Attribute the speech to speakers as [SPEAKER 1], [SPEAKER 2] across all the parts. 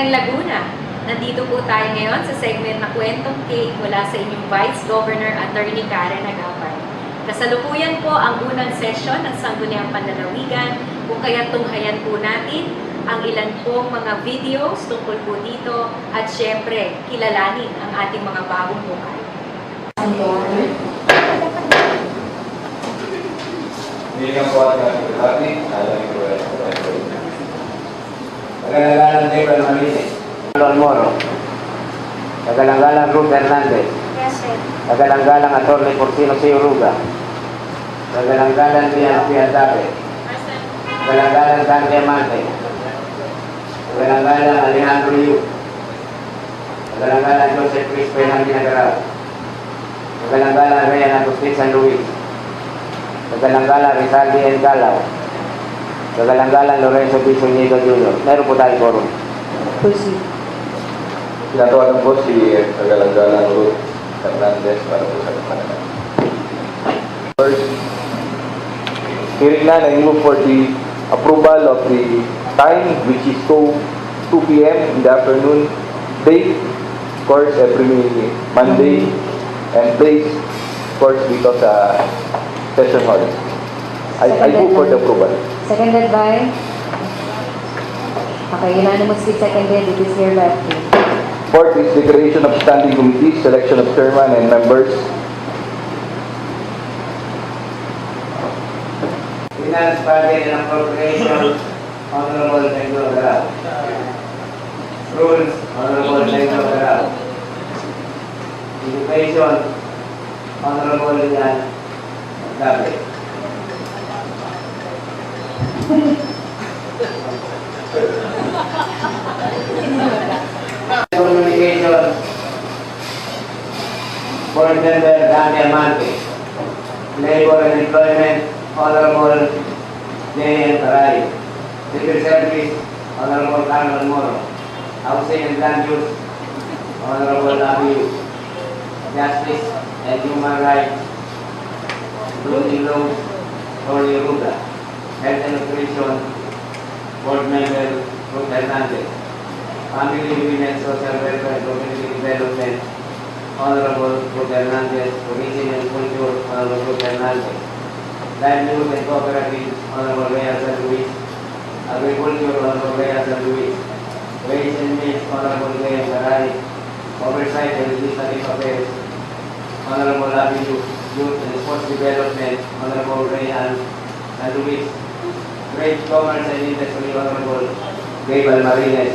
[SPEAKER 1] Magandang Laguna! Nandito po tayo ngayon sa segment na Kwentong Cake mula sa inyong Vice Governor Attorney Karen Agapay. Kasalukuyan po ang unang session ng Sangguniang Panlalawigan kung kaya tunghayan po natin ang ilan pong mga videos tungkol po dito at syempre kilalanin ang ating mga bagong buhay.
[SPEAKER 2] Hindi lang po ang ating dati, alam ko.
[SPEAKER 3] Kagalangalan Gabriel Marines. Lon Moro. Kagalangalan Ruth Hernandez. Kagalangalan Atty. Porcino C. Uruga. Kagalangalan Dian Piadabe. Kagalangalan Dan Diamante. Kagalangalan Alejandro Yu. Kagalangalan Joseph Chris Penang Ginagaraw. Kagalangalan Ryan Agustin San Luis. Kagalangalan Rizaldi N. Galaw. Kagalangalan Lorenzo B. Zuniga Jr. Meron po tayo forum.
[SPEAKER 2] Tinatawagan po si Kagalanggalang Ruth Hernandez para po sa kapanagalan.
[SPEAKER 4] First, hearing none, I move for the approval of the time, which is 2, 2 p.m. in the afternoon, date, of course, every Monday, and place, of course, dito sa session hall. I, I move for the approval.
[SPEAKER 5] Seconded by? Okay, unanimously seconded, it is hereby approved.
[SPEAKER 4] Fourth is declaration of standing committees, selection of chairman and members.
[SPEAKER 3] Finance Budget and Appropriation, Honorable Benjo Garao. Rules, Honorable Benjo Garao. Education, Honorable Yan Dabe. Communication, Board Member Dan Diamante. Labor and Employment, Honorable J.N. Taray. Civil Service, Honorable Carmen Moro. Housing and Land Use, Honorable Abiyu. Justice and Human Rights, including laws, Tony Ruda. Health and Nutrition, Board Member Ruth Hernandez. Family, Women, Social Welfare, Community Development, Honorable Ruth Hernandez, Tourism and Culture, Honorable Ruth Hernandez. Livelihood and Cooperative, Honorable Rhea San Luis. Agriculture, Honorable Rhea San Luis. Ways and Means, Honorable Rhea Saray. Oversight and Legislative Affairs, Honorable Abiyu. Youth and Sports Development, Honorable Rhea San Luis. Trade, Commerce and Industry, Honorable Gabriel Marines.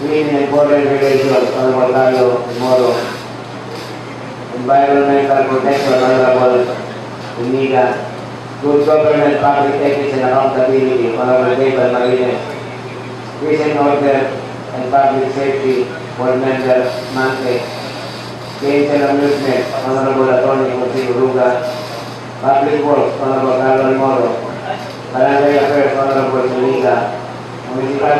[SPEAKER 3] Women and Foreign Relations, Honorable Carlo Moro. Environmental Protection, Honorable Uniga. Good Government, Public Ethics and Accountability, Honorable Gabriel Marines. Peace and Order and Public Safety, Board Member Mante. Games and Amusement, Honorable Attorney Jose Uruga. Public Works, Honorable Carlo Moro. Barangay Affairs. Municipal.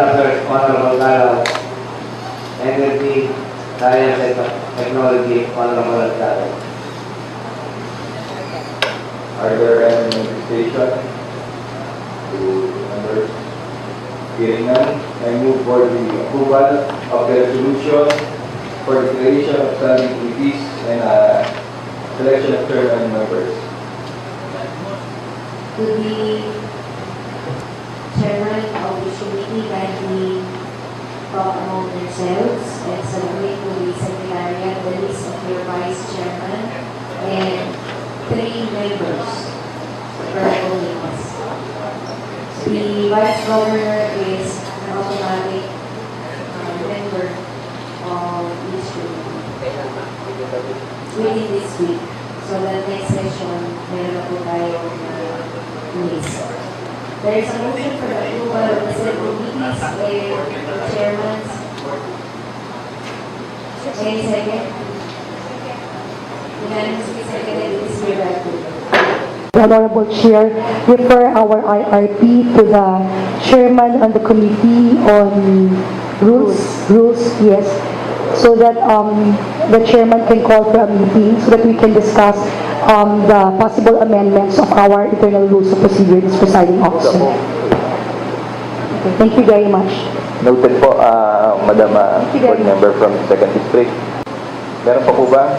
[SPEAKER 2] Are there any manifestation to members? Hearing none, I move for the approval of the resolution for the creation of standing committees and uh, selection of chairman members.
[SPEAKER 5] To the chairman of the committee, kindly talk among themselves and to the secretariat the list of your vice chairman and three members per holdings. The vice governor is an automatic uh, member of each committee within this week. So the next session, meron po tayong uh, list. There is a motion for the approval of the said committees and Any.
[SPEAKER 6] Honorable Chair, refer our IRP to the chairman on the committee on rules, rules, yes, so that um, the chairman can call for a meeting so that we can discuss um, the possible amendments of our internal rules of procedure, this presiding officer. Okay, thank you very much.
[SPEAKER 4] Noted po, ah, Madam ah,
[SPEAKER 6] Thank you very
[SPEAKER 4] Board Member from 2nd District. Meron pa po ba?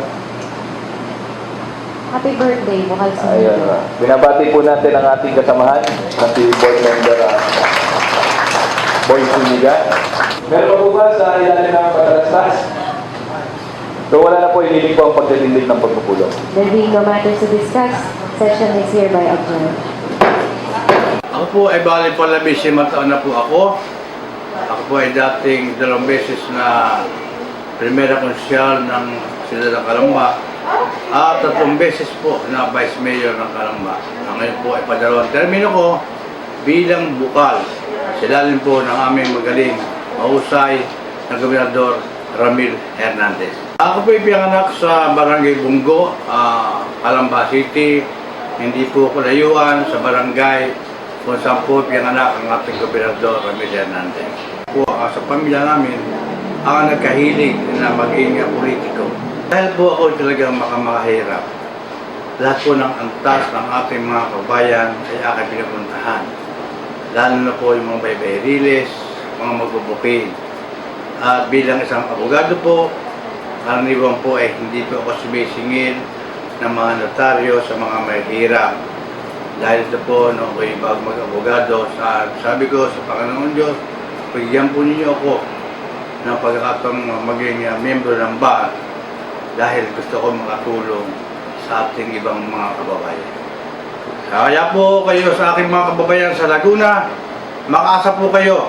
[SPEAKER 5] Happy birthday, Bukal
[SPEAKER 4] Ayun. ah. Binabati po natin ang ating kasamahan na si Board Member uh, Boy Suniga. Meron pa po ba sa ilalim ng patalastas? So wala na po, iniling po ang pagdatindig ng pagpupulong.
[SPEAKER 5] There being no matters to discuss, session is hereby adjourned.
[SPEAKER 7] Ako po ay bali pala bisiman taon na po ako. Ako po ay dating dalawang beses na primera konsyal ng sila ng Kalamba. At tatlong beses po na vice mayor ng Kalamba. Ang ngayon po ay padalawang termino ko bilang bukal. Silalim po ng aming magaling, mahusay na Gobernador Ramil Hernandez. Ako po ay pinanganak sa Barangay Bungo, ah, Kalamba City. Hindi po ako layuan sa barangay kung saan po pinanganak ang ating Gobernador Ramil Hernandez. Po ako sa pamilya namin ang nagkahilig na maging politiko. Dahil po ako talagang makamahirap. Lahat po ng antas ng ating mga kabayan ay aking pinapuntahan. Lalo na po yung mga baybayriles, mga magbubukid. At bilang isang abogado po, karaniwan po ay hindi po ako sumisingil ng mga notaryo sa mga mahirap. Dahil ito po, nung ako'y bago mag-abogado, sa, sabi ko sa Panginoon Diyos, bigyan po ninyo ako ng pagkakataong maging uh, membro ng bar dahil gusto ko makatulong sa ating ibang mga kababayan. Kaya po kayo sa aking mga kababayan sa Laguna, makaasa po kayo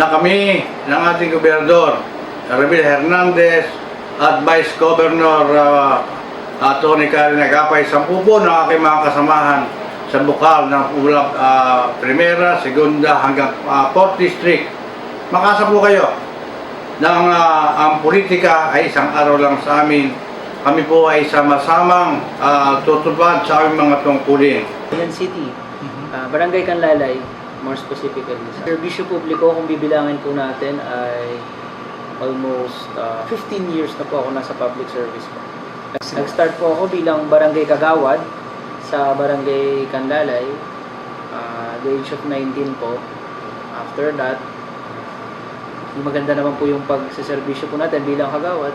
[SPEAKER 7] na kami ng ating gobernador, Ramil Hernandez at Vice Governor uh, uh, Tony Karen Agapay, sampu po ng aking mga kasamahan sa bukal ng ulap uh, Primera, Segunda hanggang uh, 4th District. Makasa po kayo ng uh, ang politika ay isang araw lang sa amin. Kami po ay sama-samang uh, tutupad sa aming mga tungkulin.
[SPEAKER 8] Yan City, ah, Barangay Canlalay, more specifically. Serbisyo publiko, kung bibilangin po natin, ay almost ah, 15 years na po ako nasa public service po. Nag-start po ako bilang barangay kagawad sa barangay Canlalay, ah, the age of 19 po. After that, maganda naman po yung pagsaservisyo po natin bilang kagawad.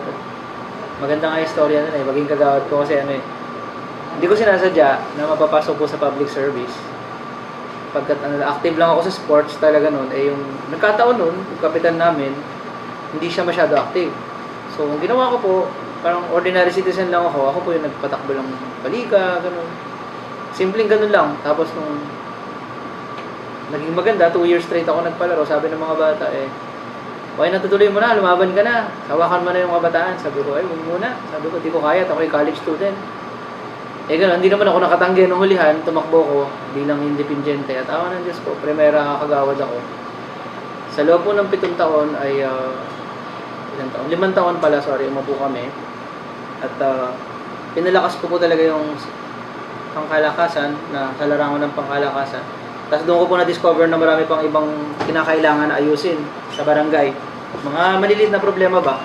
[SPEAKER 8] Maganda nga yung istorya nun eh, maging kagawad ko kasi ano eh, hindi ko sinasadya na mapapasok po sa public service. Pagkat ano, active lang ako sa sports talaga noon, eh yung nagkataon noon, yung kapitan namin, hindi siya masyado active. So, ang ginawa ko po, parang ordinary citizen lang ako, ako po yung nagpatakbo ng palika, ganun. Simpleng ganun lang. Tapos nung naging maganda, two years straight ako nagpalaro, sabi ng mga bata eh, Okay, natutuloy mo na, lumaban ka na. Hawakan mo na yung kabataan. Sabi ko, ay, huwag muna. Sabi ko, di ko kaya. Ako ay college student. Eh gano'n, hindi naman ako nakatanggi nung hulihan, tumakbo ko bilang independyente at awa ng Diyos ko, primera kagawad ako. Sa loob po ng pitong taon ay, ah, ilang taon? Limang taon pala, sorry, umupo kami. At ah, pinalakas ko po talaga yung pangkalakasan, na sa larangan ng pangkalakasan. Tapos doon ko po na-discover na marami pang ibang kinakailangan na ayusin sa barangay. Mga maliliit na problema ba?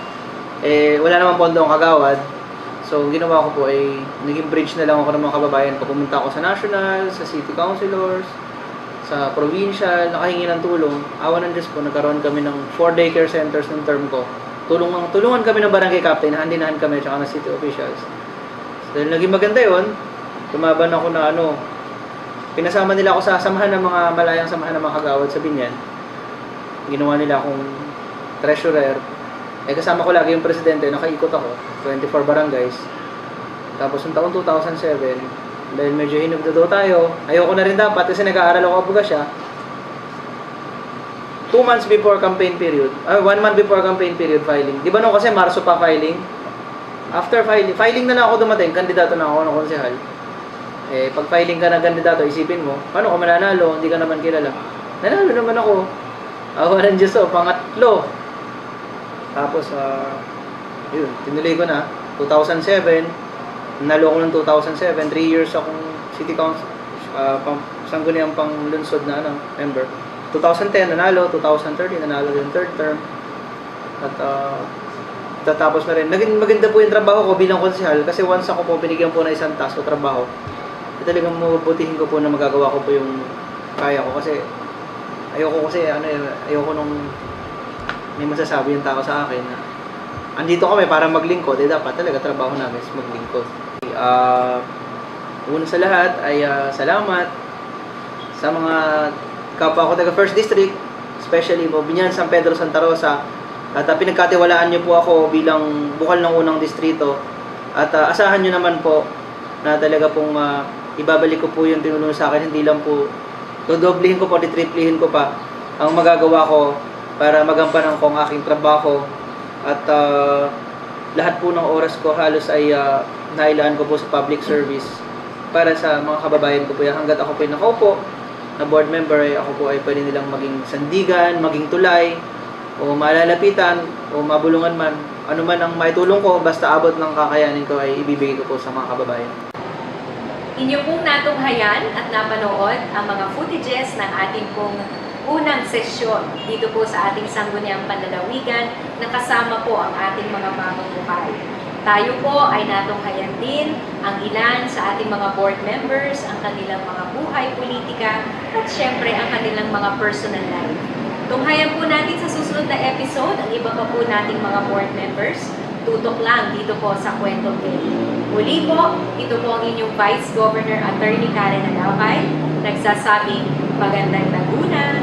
[SPEAKER 8] Eh, wala namang pondo ang kagawad. So, ginawa ko po ay naging bridge na lang ako ng mga kababayan. Pumunta ako sa national, sa city councilors, sa provincial, nakahingi ng tulong. Awa ng Diyos po, nagkaroon kami ng 4 daycare centers ng term ko. Tulungan, tulungan kami ng barangay captain, handinahan kami, tsaka ng city officials. So, naging maganda yon tumaban ako na ano, pinasama nila ako sa samahan ng mga malayang samahan ng mga kagawad sa Binyan. Ginawa nila akong treasurer. Eh kasama ko lagi yung presidente, nakaikot ako, 24 barangays. Tapos yung taon 2007, dahil medyo hinugdo tayo, ayoko na rin dapat kasi nag-aaral ako abuga siya. Two months before campaign period, ah, one month before campaign period filing. Di ba no kasi Marso pa filing? After filing, filing na lang ako dumating, kandidato na ako ng konsehal. Eh, pag filing ka ng kandidato, isipin mo, paano ka mananalo, hindi ka naman kilala. Nanalo naman ako. Awa ng Diyos, oh, pangatlo. Tapos, ah, yun, tinuloy ko na. 2007, nanalo ako ng 2007, 3 years akong city council, uh, pang, sangguniang pang lunsod na ano, member. 2010, nanalo. 2013, nanalo yung third term. At, ah, tatapos na rin. Naging maganda po yung trabaho ko bilang konsehal kasi once ako po binigyan po ng isang task o trabaho, talagang mabutihin ko po na magagawa ko po yung kaya ko kasi ayoko kasi, ano eh, ayoko nung may masasabi yung tao sa akin na andito kami para maglingkod, eh dapat talaga trabaho namin is maglingkod. Ah, una sa lahat ay ah, salamat sa mga kapwa ko taga First District, especially mo Binyan San Pedro Santa Rosa, at ah, pinagkatiwalaan niyo po ako bilang bukal ng unang distrito. At ah, asahan niyo naman po na talaga pong ah, ibabalik ko po yung tinulong sa akin, hindi lang po dodoblihin ko po, ditriplihin ko pa ang magagawa ko para magampanan ko ang aking trabaho at ah, lahat po ng oras ko halos ay ah, nailaan ko po sa public service para sa mga kababayan ko po. Hanggat ako po ay nakaupo na board member, ay ako po ay pwede nilang maging sandigan, maging tulay, o malalapitan, o mabulungan man. Ano man ang maitulong ko, basta abot ng kakayanin ko ay ibibigay ko po sa mga kababayan.
[SPEAKER 1] Inyo pong natunghayan at napanood ang mga footages ng ating pong unang sesyon dito po sa ating sangguniang panlalawigan na kasama po ang ating mga mamumuhay. Tayo po ay natunghayan din ang ilan sa ating mga board members, ang kanilang mga buhay politika at syempre ang kanilang mga personal life. Tunghayan po natin sa susunod na episode ang iba pa po nating mga board members. Tutok lang dito po sa Kwentong Gay. Muli po, ito po ang inyong Vice Governor Attorney Karen Agapay, nagsasabing magandang Laguna,